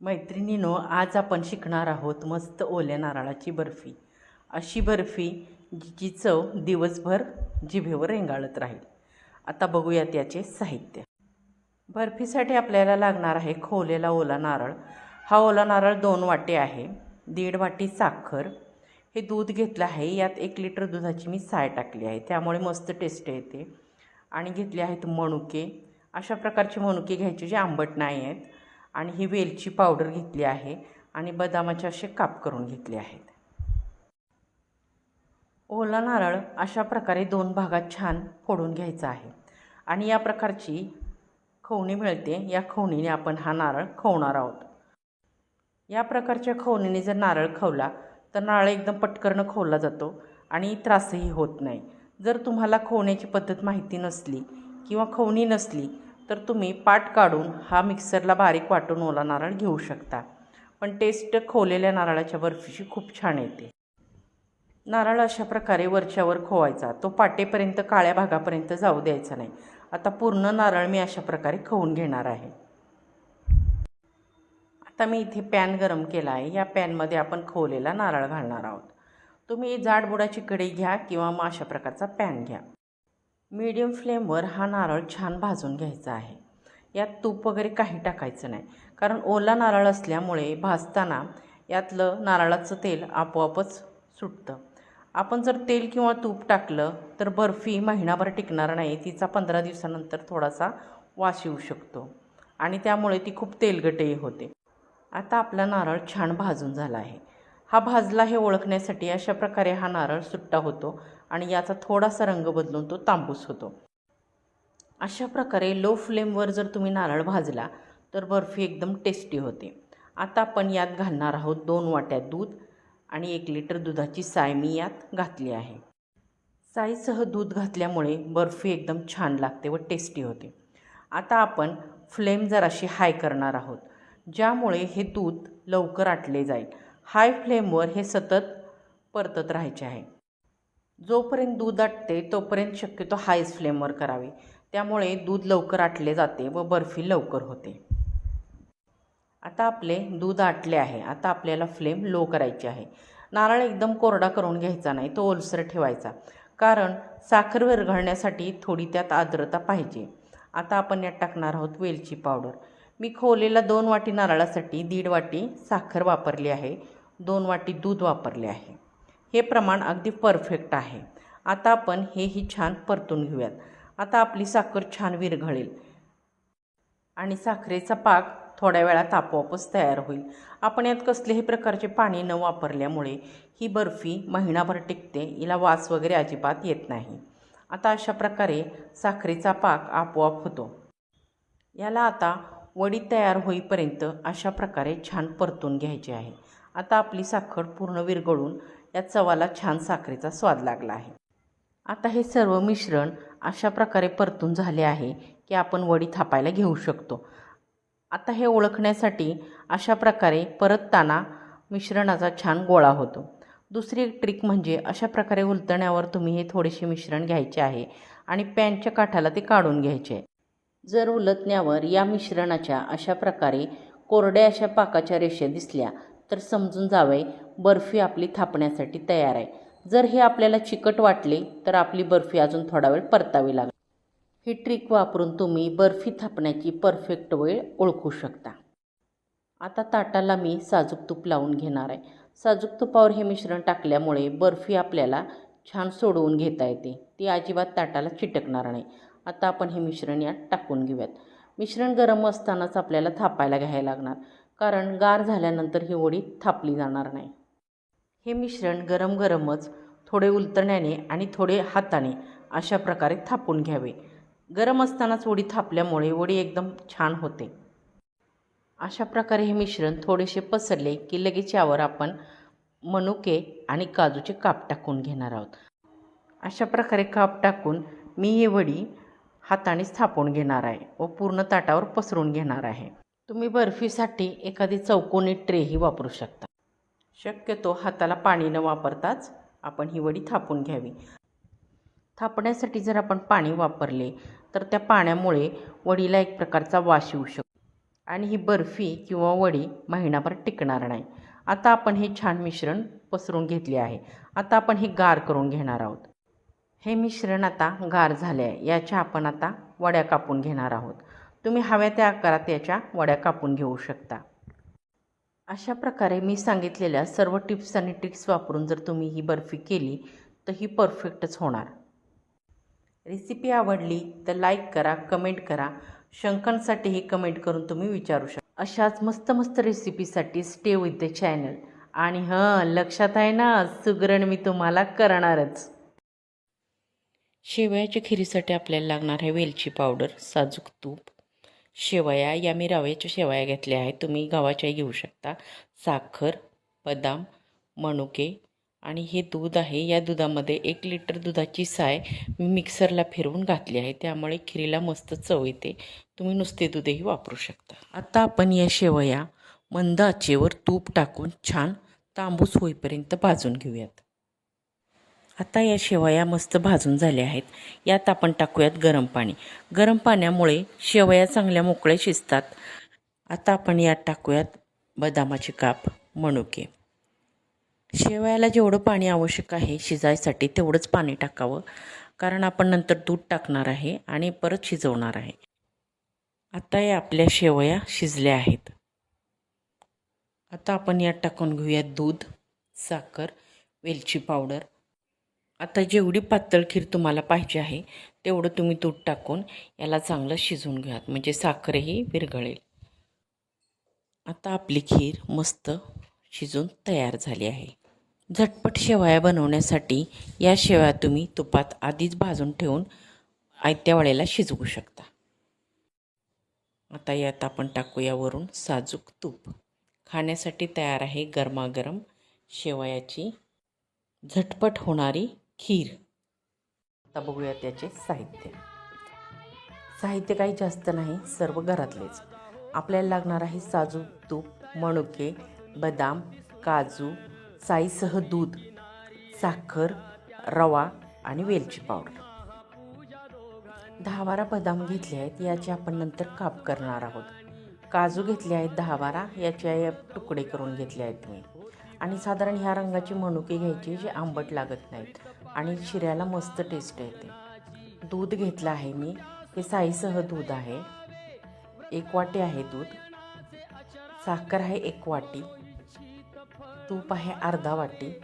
मैत्रिणीनो आज आपण शिकणार आहोत मस्त ओल्या नारळाची बर्फी. अशी बर्फी जिची चव दिवसभर जिभेवर रेंगाळत राहील. आता बघूयात याचे साहित्य. बर्फीसाठी आपल्याला लागणार आहे खोवलेला ओला नारळ. हा ओला नारळ दोन वाटे आहे दीड वाटी साखर. हे दूध घेतलं आहे यात एक लिटर दुधाची मी साय टाकली आहे त्यामुळे मस्त टेस्ट येते. आणि घेतले आहेत मणुके अशा प्रकारचे मणुके घ्यायचे जे आंबट नाही आहेत. आणि ही वेलची पावडर घेतली आहे आणि बदामाचे असे काप करून घेतले आहेत. ओला नारळ अशा प्रकारे दोन भागात छान फोडून घ्यायचा आहे. आणि या प्रकारची खवणी मिळते. या खवणीने आपण हा नारळ खवणार आहोत. या प्रकारच्या खवणीने जर नारळ खवला तर नारळ एकदम पटकरनं खवला जातो आणि त्रासही होत नाही. जर तुम्हाला खवण्याची पद्धत माहिती नसली किंवा खवणी नसली तर तुम्ही पाट काढून हा मिक्सरला बारीक वाटून ओला नारळ घेऊ शकता. पण टेस्ट खोवलेल्या नारळाच्या बर्फीची खूप छान येते. नारळ अशा प्रकारे वरच्यावर खोवायचा. तो पाटेपर्यंत काळ्या भागापर्यंत जाऊ द्यायचा नाही. आता पूर्ण नारळ मी अशा प्रकारे खवून घेणार आहे. आता मी इथे पॅन गरम केला आहे. या पॅनमध्ये आपण खोवलेला नारळ घालणार आहोत. तुम्ही जाडबुडाची कढई घ्या किंवा मग अशा प्रकारचा पॅन घ्या. मीडियम फ्लेमवर हा नारळ छान भाजून घ्यायचा आहे. यात तूप वगैरे काही टाकायचं नाही. कारण ओला नारळ असल्यामुळे भाजताना यातलं नारळाचं तेल आपोआपच सुटतं. आपण जर तेल किंवा तूप टाकलं तर बर्फी महिनाभर टिकणार नाही. तिचा पंधरा दिवसानंतर थोडासा वास येऊ शकतो. आणि त्यामुळे ती खूप तेलगटही होते. आता आपला नारळ छान भाजून झाला आहे. हा भाजला हे ओळखण्यासाठी अशा प्रकारे हा नारळ सुट्टा होतो. आणि याचा थोडासा रंग बदलून तो तांबूस होतो. अशा प्रकारे लो फ्लेमवर जर तुम्ही नारळ भाजला तर बर्फी एकदम टेस्टी होते. आता आपण यात घालणार आहोत दोन वाट्या दूध आणि एक लिटर दुधाची साय मी यात घातली आहे. साईसह दूध घातल्यामुळे बर्फी एकदम छान लागते व टेस्टी होते. आता आपण फ्लेम जराशी हाय करणार आहोत ज्यामुळे हे दूध लवकर आटले जाईल. हाय फ्लेमवर हे सतत परतत राहायचे आहे. जोपर्यंत दूध आटते तोपर्यंत शक्यतो हायच फ्लेमवर करावे. त्यामुळे दूध लवकर आटले जाते व बर्फी लवकर होते. आता आपले दूध आटले आहे. आता आपल्याला फ्लेम लो करायची आहे. नारळ एकदम कोरडा करून घ्यायचा नाही तो ओलसर ठेवायचा. कारण साखर विरघळण्यासाठी थोडी त्यात आर्द्रता पाहिजे. आता आपण यात टाकणार आहोत वेलची पावडर मी खोवलेला दोन वाटी नारळासाठी दीड वाटी साखर वापरली आहे. दोन वाटी दूध वापरले आहे. हे प्रमाण अगदी परफेक्ट आहे. आता आपण हेही छान परतून घेऊयात. आता आपली साखर छान विरघळेल. आणि साखरेचा पाक थोड्या वेळात आपोआपच तयार होईल. आपण यात कसलेही प्रकारचे पाणी न वापरल्यामुळे ही बर्फी महिनाभर टिकते हिला वास वगैरे अजिबात येत नाही. आता अशा प्रकारे साखरेचा पाक आपोआप होतो. याला आता वडी तयार होईपर्यंत अशा प्रकारे छान परतून घ्यायची आहे. आता आपली साखर पूर्ण विरघळून या चवाला छान साखरेचा स्वाद लागला आहे. आता हे सर्व मिश्रण अशा प्रकारे परतून झाले आहे की आपण वडी थापायला घेऊ शकतो. आता हे ओळखण्यासाठी अशा प्रकारे परतताना मिश्रणाचा छान गोळा होतो. दुसरी एक ट्रिक म्हणजे अशा प्रकारे उलटण्यावर तुम्ही हे थोडेसे मिश्रण घ्यायचे आहे आणि पॅनच्या काठाला ते काढून घ्यायचे आहे. जर उलतण्यावर या मिश्रणाच्या अशा प्रकारे कोरड्या अशा पाकाच्या रेषा दिसल्या तर समजून जावे बर्फी आपली थापण्यासाठी तयार आहे. जर हे आपल्याला चिकट वाटले तर आपली बर्फी अजून थोडा वेळ परतावी लागेल. ही ट्रिक वापरून तुम्ही बर्फी थापण्याची परफेक्ट वेळ ओळखू शकता. आता ताटाला मी साजूक तूप लावून घेणार आहे. साजूक तुपावर हे मिश्रण टाकल्यामुळे बर्फी आपल्याला छान सोडवून घेता येते. ती अजिबात ताटाला चिटकणार नाही. आता आपण हे मिश्रण यात टाकून घेऊयात. मिश्रण गरम असतानाच आपल्याला थापायला घ्यायला लागणार. कारण गार झाल्यानंतर ही वडी थापली जाणार नाही. हे मिश्रण गरम गरमच थोडे उलतण्याने आणि थोडे हाताने अशा प्रकारे थापून घ्यावे. गरम असतानाच वडी थापल्यामुळे वडी एकदम छान होते. अशा प्रकारे हे मिश्रण थोडेसे पसरले की लगेच यावर आपण मनुके आणि काजूचे काप टाकून घेणार आहोत. अशा प्रकारे काप टाकून मी ही वडी हातानेच थापून घेणार आहे व पूर्ण ताटावर पसरून घेणार आहे. तुम्ही बर्फीसाठी एखादी चौकोनी ट्रेही वापरू शकता. शक्यतो हाताला पाणी न वापरताच आपण ही वडी थापून घ्यावी. थापण्यासाठी जर आपण पाणी वापरले तर त्या पाण्यामुळे वडीला एक प्रकारचा वास येऊ शकतो. आणि ही बर्फी किंवा वडी महिनाभर टिकणार नाही. आता आपण हे छान मिश्रण पसरून घेतले आहे. आता आपण हे गार करून घेणार आहोत. हे मिश्रण आता गार झाले आहे. याच्या आपण आता वड्या कापून घेणार आहोत. तुम्ही हव्या त्या आकारात याच्या वड्या कापून घेऊ शकता. अशा प्रकारे मी सांगितलेल्या सर्व टिप्स आणि ट्रिक्स वापरून जर तुम्ही ही बर्फी केली तर ही परफेक्टच होणार. रेसिपी आवडली तर लाईक करा कमेंट करा. शंकांसाठीही कमेंट करून तुम्ही विचारू शकता अशाच मस्त मस्त रेसिपीसाठी स्टे विथ द चॅनल आणि हां लक्षात आहे ना सुगरण मी तुम्हाला करणारच. शेवयाच्या खिरीसाठी आपल्याला लागणार आहे वेलची पावडर साजूक तूप. शेवया या मी रव्याच्या शेवया घेतल्या आहेत. तुम्ही गव्हाच्याही घेऊ शकता. साखर बदाम मनुके आणि हे दूध आहे. या दुधामध्ये एक लिटर दुधाची साय मी मिक्सरला फिरवून घातली आहे. त्यामुळे खिरीला मस्त चव येते. तुम्ही नुसते दूधही वापरू शकता. आता आपण या शेवया मंद आचेवर तूप टाकून छान तांबूस होईपर्यंत भाजून घेऊयात. आता या शेवया मस्त भाजून झाल्या आहेत. यात आपण टाकूयात गरम पाणी. गरम पाण्यामुळे शेवया चांगल्या मोकळ्या शिजतात. आता आपण यात टाकूयात बदामाचे काप मनुके. शेवयाला जेवढं पाणी आवश्यक आहे शिजायसाठी तेवढंच पाणी टाकावं कारण आपण नंतर दूध टाकणार आहे आणि परत शिजवणार आहे. आता या आपल्या शेवया शिजल्या आहेत. आता आपण यात टाकून घेऊयात दूध साखर वेलची पावडर आता जेवढी पातळ खीर तुम्हाला पाहिजे आहे तेवढं तुम्ही दूध टाकून याला चांगलं शिजवून घ्यात म्हणजे साखरही विरघळेल. आता आपली खीर मस्त शिजून तयार झाली आहे. झटपट शेवया बनवण्यासाठी या शेवया तुम्ही तुपात आधीच भाजून ठेवून आयत्या वेळेला शिजवू शकता. आता यात आपण टाकूया वरून साजूक तूप. खाण्यासाठी तयार आहे गरमागरम शेवयाची झटपट होणारी खीर. आता बघूया त्याचे साहित्य. साहित्य काही जास्त नाही सर्व घरातलेच. आपल्याला लागणार आहे साजूक तूप मणुके बदाम काजू साईसह दूध साखर रवा आणि वेलची पावडर. दहा बारा बदाम घेतले आहेत याचे आपण नंतर काप करणार आहोत. काजू घेतले आहेत दहा बारा याचे तुकडे करून घेतले आहेत मी. आणि साधारण ह्या रंगाची मनुके घ्यायची जे आंबट लागत नाहीत. आणि शिऱ्याला मस्त टेस्ट येते. दूध घेतलं आहे मी. हे साईसह दूध आहे. एक वाटी आहे दूध. साखर आहे एक वाटी. तूप आहे अर्धा वाटी.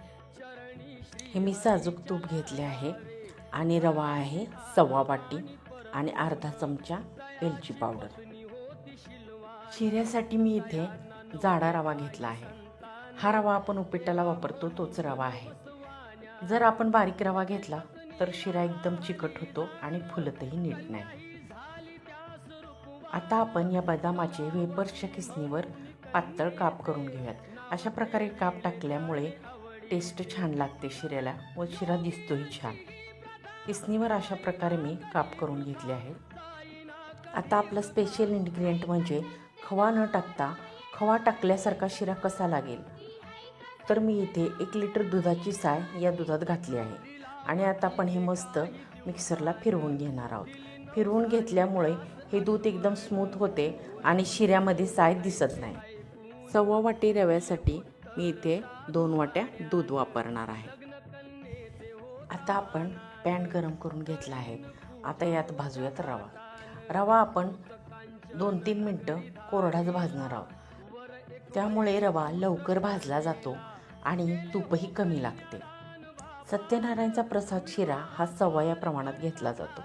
हे मी साजूक तूप घेतले आहे. आणि रवा आहे सव्वा वाटी. आणि अर्धा चमचा वेलची पावडर. शिऱ्यासाठी मी इथे जाडा रवा घेतला आहे. हा रवा आपण उपीटाला वापरतो तोच रवा आहे. जर आपण बारीक रवा घेतला तर शिरा एकदम चिकट होतो आणि फुलतही नीट नाही. आता आपण या बदामाचे वेपर्सच्या किसणीवर पातळ काप करून घेऊयात. अशा प्रकारे काप टाकल्यामुळे टेस्ट छान लागते शिऱ्याला व शिरा दिसतोही छान. किसणीवर अशा प्रकारे मी काप करून घेतले आहेत आता आपलं स्पेशल इन्ग्रेडियंट म्हणजे खवा न टाकता खवा टाकल्यासारखा शिरा कसा लागेल? तर मी इथे एक लिटर दुधाची साय या दुधात घातली आहे. आणि आता आपण हे मस्त मिक्सरला फिरवून घेणार आहोत. फिरवून घेतल्यामुळे हे दूध एकदम स्मूथ होते आणि शिऱ्यामध्ये साय दिसत नाही. सव्वा वाटी रव्यासाठी मी इथे दोन वाट्या दूध वापरणार आहे. आता आपण पॅन गरम करून घेतला आहे. आता यात भाजूयात रवा. रवा आपण दोन तीन मिनटं कोरडाच भाजणार आहोत. त्यामुळे रवा लवकर भाजला जातो आणि तूपही कमी लागते. सत्यनारायणचा प्रसाद शिरा हा सव्वा या प्रमाणात घेतला जातो.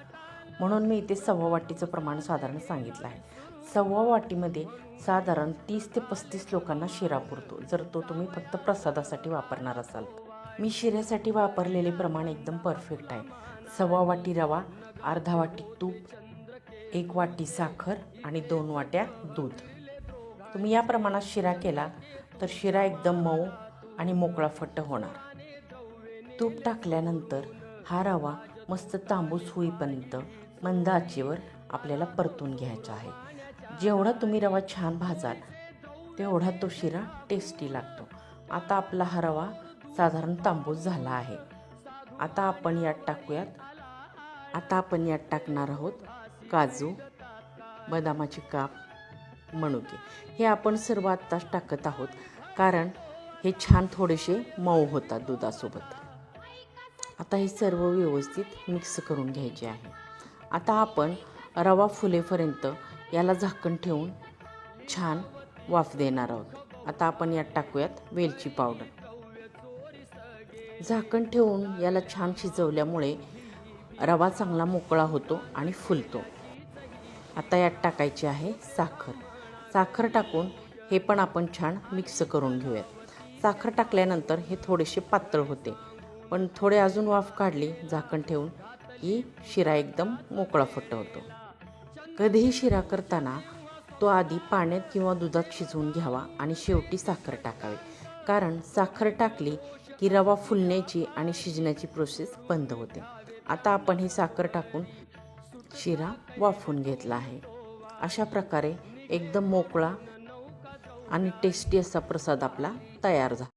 म्हणून मी इथे सव्वा वाटीचं प्रमाण साधारण सांगितलं आहे. सव्वा वाटीमध्ये साधारण तीस ते पस्तीस लोकांना शिरा पुरतो जर तो तुम्ही फक्त प्रसादासाठी वापरणार असाल. मी शिऱ्यासाठी वापरलेले प्रमाण एकदम परफेक्ट आहे. सव्वा वाटी रवा अर्धा वाटी तूप एक वाटी साखर आणि दोन वाट्या दूध. तुम्ही या प्रमाणात शिरा केला तर शिरा एकदम मऊ आणि मोकळा फट्ट होणार. तूप टाकल्यानंतर हा रवा मस्त तांबूस होईपर्यंत मंद आचेवर आपल्याला परतून घ्यायचा आहे. जेवढा तुम्ही रवा छान भाजाल तेवढा तो शिरा टेस्टी लागतो. आता आपला हा रवा साधारण तांबूस झाला आहे. आता आपण यात टाकूयात. आता आपण यात टाकणार आहोत काजू बदामाचे काप मनुके. हे आपण सर्व आत्ताच टाकत आहोत. कारण हे छान थोडेसे मऊ होतात दुधासोबत. आता हे सर्व व्यवस्थित मिक्स करून घ्यायचे आहे. आता आपण रवा फुलेपर्यंत याला झाकण ठेवून छान वाफ देणार आहोत. आता आपण यात टाकूयात वेलची पावडर. झाकण ठेवून याला छान शिजवल्यामुळे रवा चांगला मोकळा होतो आणि फुलतो. आता यात टाकायची आहे साखर. साखर टाकून हे पण आपण छान मिक्स करून घेऊयात. साखर टाकल्यानंतर हे थोडेसे पातळ होते. पण थोडे अजून वाफ काढली झाकण ठेवून की शिरा एकदम मोकळा फट्ट होतो कधीही शिरा करताना तो आधी पाण्यात किंवा दुधात शिजवून घ्यावा आणि शेवटी साखर टाकावी. कारण साखर टाकली की रवा फुलण्याची आणि शिजण्याची प्रोसेस बंद होते. आता आपण ही साखर टाकून शिरा वाफवून घेतला आहे. अशा प्रकारे एकदम मोकळा आणि टेस्टी असा प्रसाद आपला तयार झाला.